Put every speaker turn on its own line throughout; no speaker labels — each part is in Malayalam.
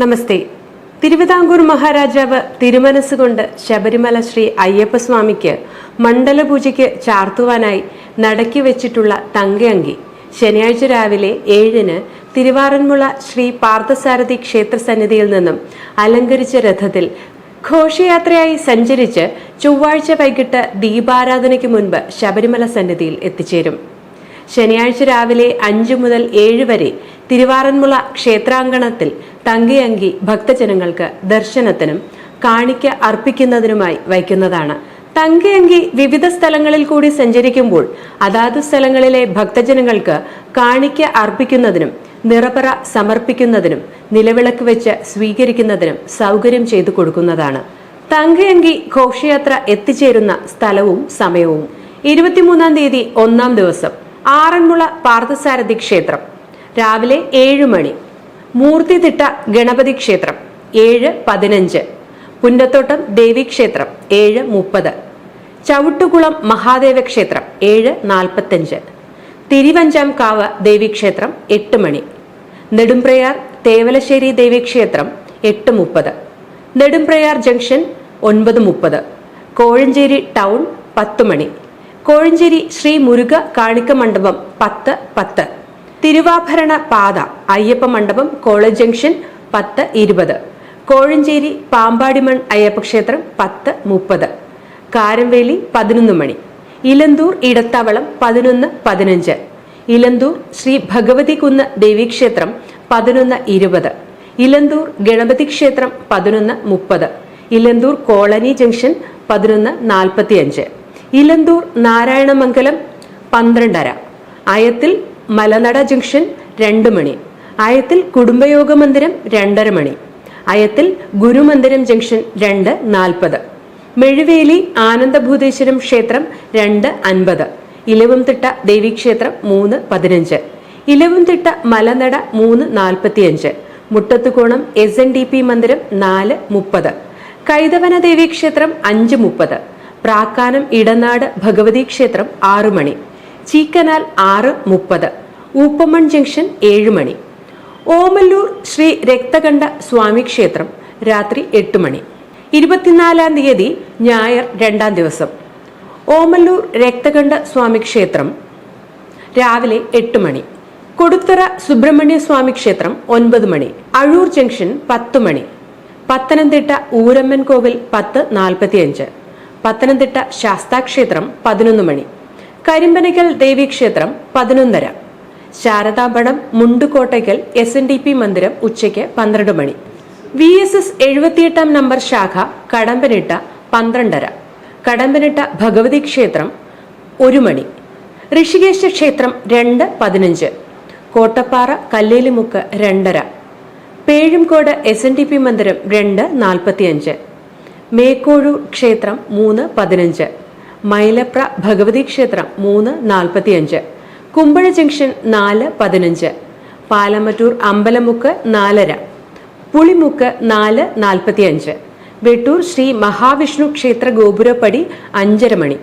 നമസ്തേ. തിരുവിതാംകൂർ മഹാരാജാവ് തിരുമനസ്സുകൊണ്ട് ശബരിമല ശ്രീ അയ്യപ്പസ്വാമിക്ക് മണ്ഡലപൂജയ്ക്ക് ചാർത്തുവാനായി നടക്കി വെച്ചിട്ടുള്ള തങ്കയങ്കി. ശനിയാഴ്ച രാവിലെ ഏഴിന് തിരുവാറന്മുള ശ്രീ പാർത്ഥസാരഥി ക്ഷേത്ര സന്നിധിയിൽ നിന്നും അലങ്കരിച്ച രഥത്തിൽ ഘോഷയാത്രയായി സഞ്ചരിച്ച് ചൊവ്വാഴ്ച വൈകിട്ട് ദീപാരാധനയ്ക്ക് മുൻപ് ശബരിമല സന്നിധിയിൽ എത്തിച്ചേരും. ശനിയാഴ്ച രാവിലെ അഞ്ചു മുതൽ ഏഴ് വരെ തിരുവാറന്മുള ക്ഷേത്രാങ്കണത്തിൽ തങ്കയങ്കി ഭക്തജനങ്ങൾക്ക് ദർശനത്തിനും കാണിക്ക അർപ്പിക്കുന്നതിനുമായി വയ്ക്കുന്നതാണ്. തങ്കയങ്കി വിവിധ സ്ഥലങ്ങളിൽ കൂടി സഞ്ചരിക്കുമ്പോൾ അതാത് സ്ഥലങ്ങളിലെ ഭക്തജനങ്ങൾക്ക് കാണിക്ക അർപ്പിക്കുന്നതിനും നിറപറ സമർപ്പിക്കുന്നതിനും നിലവിളക്ക് വെച്ച് സ്വീകരിക്കുന്നതിനും സൗകര്യം ചെയ്തു കൊടുക്കുന്നതാണ്. തങ്കയങ്കി ഘോഷയാത്ര എത്തിച്ചേരുന്ന സ്ഥലവും സമയവും. ഇരുപത്തിമൂന്നാം തീയതി ഒന്നാം ദിവസം ആറന്മുള പാർത്ഥസാരഥി ക്ഷേത്രം. രാവിലെ ഏഴ് മണി. മൂർത്തിതിട്ട ഗണപതി ക്ഷേത്രം ഏഴ് പതിനഞ്ച്. പുന്നത്തോട്ടം ദേവീക്ഷേത്രം ഏഴ് മുപ്പത്. ചവിട്ടുകുളം മഹാദേവ ക്ഷേത്രം ഏഴ് നാൽപ്പത്തഞ്ച്. തിരുവഞ്ചാംകാവ് ദേവീക്ഷേത്രം എട്ട് മണി. നെടുംപ്രയാർ തേവലശ്ശേരി ദേവീക്ഷേത്രം എട്ട് മുപ്പത്. നെടുംപ്രയാർ ജംഗ്ഷൻ ഒൻപത് മുപ്പത്. കോഴഞ്ചേരി ടൗൺ പത്ത് മണി. കോഴഞ്ചേരി ശ്രീ മുരുക കാണിക്ക മണ്ഡപം പത്ത് പത്ത്. തിരുവാഭരണ പാത അയ്യപ്പ മണ്ഡപം കോളേജ് ജംഗ്ഷൻ പത്ത് ഇരുപത്. കോഴഞ്ചേരി പാമ്പാടിമൺ അയ്യപ്പക്ഷേത്രം പത്ത് മുപ്പത്. കാരംവേലി പതിനൊന്ന് മണി. ഇലന്തൂർ ഇടത്താവളം പതിനൊന്ന് പതിനഞ്ച്. ഇലന്തൂർ ശ്രീ ഭഗവതി കുന്ന് ദേവീക്ഷേത്രം പതിനൊന്ന് ഇരുപത്. ഇലന്തൂർ ഗണപതി ക്ഷേത്രം പതിനൊന്ന് മുപ്പത്. ഇലന്തൂർ കോളനി ജംഗ്ഷൻ പതിനൊന്ന് നാൽപ്പത്തിയഞ്ച്. ഇലന്തൂർ നാരായണമംഗലം പന്ത്രണ്ടര. അയത്തിൽ മലനട ജംഗ്ഷൻ രണ്ട് മണി. അയത്തിൽ കുടുംബയോഗ മന്ദിരം രണ്ടര മണി. അയത്തിൽ ഗുരുമന്ദിരം ജംഗ്ഷൻ രണ്ട് നാൽപ്പത്. മെഴുവേലി ആനന്ദഭൂതേശ്വരം ക്ഷേത്രം രണ്ട് അൻപത്. ഇലവുംതിട്ട ദേവീക്ഷേത്രം മൂന്ന് പതിനഞ്ച്. ഇലവുംതിട്ട മലനട മൂന്ന് നാൽപ്പത്തിയഞ്ച്. Muttathukonam S N D P മന്ദിരം നാല് മുപ്പത്. കൈതവന ദേവീക്ഷേത്രം അഞ്ച് മുപ്പത്. പ്രാക്കാനം ഇടനാട് ഭഗവതി ക്ഷേത്രം ആറു മണി. ചീക്കനാൽ ആറ് മുപ്പത് ഊപ്പമൺ ജംഗ്ഷൻ ഏഴ് മണി. ഓമല്ലൂർ ശ്രീ രക്തകണ്ഠ സ്വാമി ക്ഷേത്രം രാത്രി എട്ട് മണി. ഇരുപത്തിനാലാം തീയതി ഞായർ രണ്ടാം ദിവസം. ഓമല്ലൂർ രക്തകണ്ഠ സ്വാമി ക്ഷേത്രം രാവിലെ എട്ട് മണി. കൊടുത്തറ സുബ്രഹ്മണ്യ സ്വാമി ക്ഷേത്രം ഒൻപത് മണി. അഴൂർ ജംഗ്ഷൻ പത്ത് മണി. പത്തനംതിട്ട ഊരമ്മൻ കോവിൽ പത്ത് നാൽപ്പത്തിയഞ്ച്. പത്തനംതിട്ട ശാസ്താക്ഷേത്രം പതിനൊന്ന് മണി. കരിമ്പനക്കൽ ദേവീക്ഷേത്രം പതിനൊന്നര. ശാരദാപണം Mundukottakkal S N D P മന്ദിരം ഉച്ചയ്ക്ക് പന്ത്രണ്ട് മണി. വി എസ് എസ് എഴുപത്തിയെട്ടാം നമ്പർ ശാഖ കടമ്പനിട്ട പന്ത്രണ്ടര. കടമ്പനിട്ട ഭഗവതി ക്ഷേത്രം ഒരു മണി. ഋഷികേശ ക്ഷേത്രം രണ്ട് പതിനഞ്ച്. കോട്ടപ്പാറ കല്ലേലിമുക്ക് രണ്ടര. Pezhumkodu S N D P മന്ദിരം രണ്ട് നാൽപ്പത്തിയഞ്ച്. മേക്കോഴൂർ ക്ഷേത്രം മൂന്ന് പതിനഞ്ച്. മൈലപ്ര ഭഗവതി ക്ഷേത്രം മൂന്ന് നാൽപ്പത്തിയഞ്ച്. കുമ്പഴ ജംഗ്ഷൻ നാല് പതിനഞ്ച്. പാലമറ്റൂർ അമ്പലമുക്ക് നാലര. പുളിമുക്ക് നാല് നാൽപ്പത്തിയഞ്ച്. വെട്ടൂർ ശ്രീ മഹാവിഷ്ണു ക്ഷേത്ര ഗോപുരപ്പടി അഞ്ചര മണി.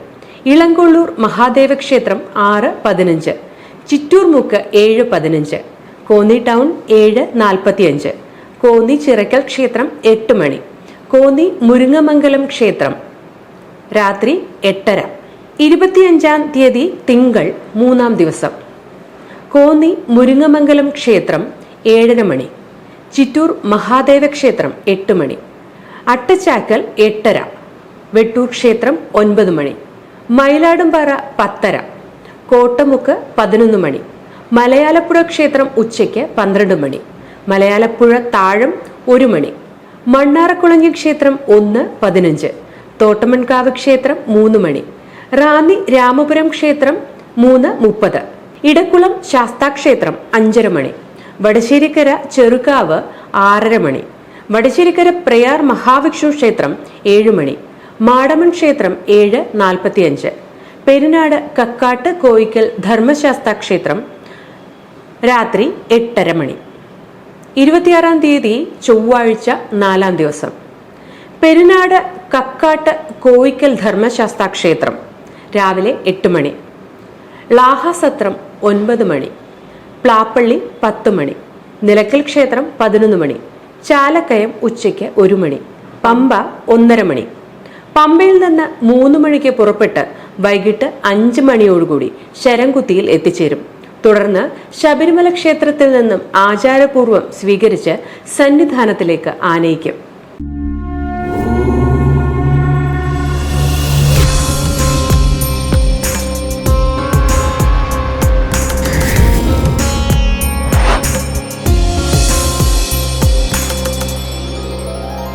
ഇളങ്കൊള്ളൂർ മഹാദേവ ക്ഷേത്രം ആറ് പതിനഞ്ച്. ചിറ്റൂർ മുക്ക് ഏഴ് പതിനഞ്ച്. കോന്നി ടൗൺ ഏഴ് നാൽപ്പത്തിയഞ്ച്. കോന്നി ചിറക്കൽ ക്ഷേത്രം എട്ട് മണി. കോന്നി മുരുങ്ങമംഗലം ക്ഷേത്രം രാത്രി എട്ടര. ഇരുപത്തിയഞ്ചാം തീയതി തിങ്കൾ മൂന്നാം ദിവസം. കോന്നി മുരുങ്ങമംഗലം ക്ഷേത്രം ഏഴര മണി. ചിറ്റൂർ മഹാദേവ ക്ഷേത്രം എട്ട് മണി. അട്ടച്ചാക്കൽ എട്ടര. വെട്ടൂർ ക്ഷേത്രം ഒൻപത് മണി. മയിലാടുംപാറ പത്തര. കോട്ടമുക്ക് പതിനൊന്ന് മണി. മലയാലപ്പുഴ ക്ഷേത്രം ഉച്ചയ്ക്ക് പന്ത്രണ്ട് മണി. മലയാലപ്പുഴ താഴം ഒരു മണി. മണ്ണാറക്കുളങ്ങി ക്ഷേത്രം ഒന്ന് പതിനഞ്ച്. തോട്ടമൺകാവ് ക്ഷേത്രം മൂന്ന് മണി. റാന്നി രാമപുരം ക്ഷേത്രം മൂന്ന് മുപ്പത്. ഇടക്കുളം ശാസ്താക്ഷേത്രം അഞ്ചര മണി. വടശ്ശേരിക്കര ചെറുകാവ് ആറര മണി. വടശ്ശേരിക്കര പ്രയാർ മഹാവിഷ്ണു ക്ഷേത്രം ഏഴ് മണി. മാടമൺ ക്ഷേത്രം ഏഴ് നാൽപ്പത്തിയഞ്ച്. പെരുനാട് കക്കാട്ട് കോയിക്കൽ ധർമ്മശാസ്താ ക്ഷേത്രം രാത്രി എട്ടര മണി. ഇരുപത്തിയാറാം തീയതി ചൊവ്വാഴ്ച നാലാം ദിവസം. പെരുനാട് കക്കാട്ട് കോയിക്കൽ ധർമ്മശാസ്ത്ര ക്ഷേത്രം രാവിലെ എട്ട് മണി. ലാഹസത്രം ഒൻപത് മണി. പ്ലാപ്പള്ളി പത്ത് മണി. നിലക്കൽ ക്ഷേത്രം പതിനൊന്ന് മണി. ചാലക്കയം ഉച്ചയ്ക്ക് ഒരു മണി. പമ്പ ഒന്നര മണി. പമ്പയിൽ നിന്ന് മൂന്ന് മണിക്ക് പുറപ്പെട്ട് വൈകിട്ട് അഞ്ച് മണിയോടുകൂടി ശരംകുത്തിയിൽ എത്തിച്ചേരും. തുടർന്ന് ശബരിമല ക്ഷേത്രത്തിൽ നിന്നും ആചാരപൂർവം സ്വീകരിച്ച് സന്നിധാനത്തിലേക്ക് ആനയിക്കും.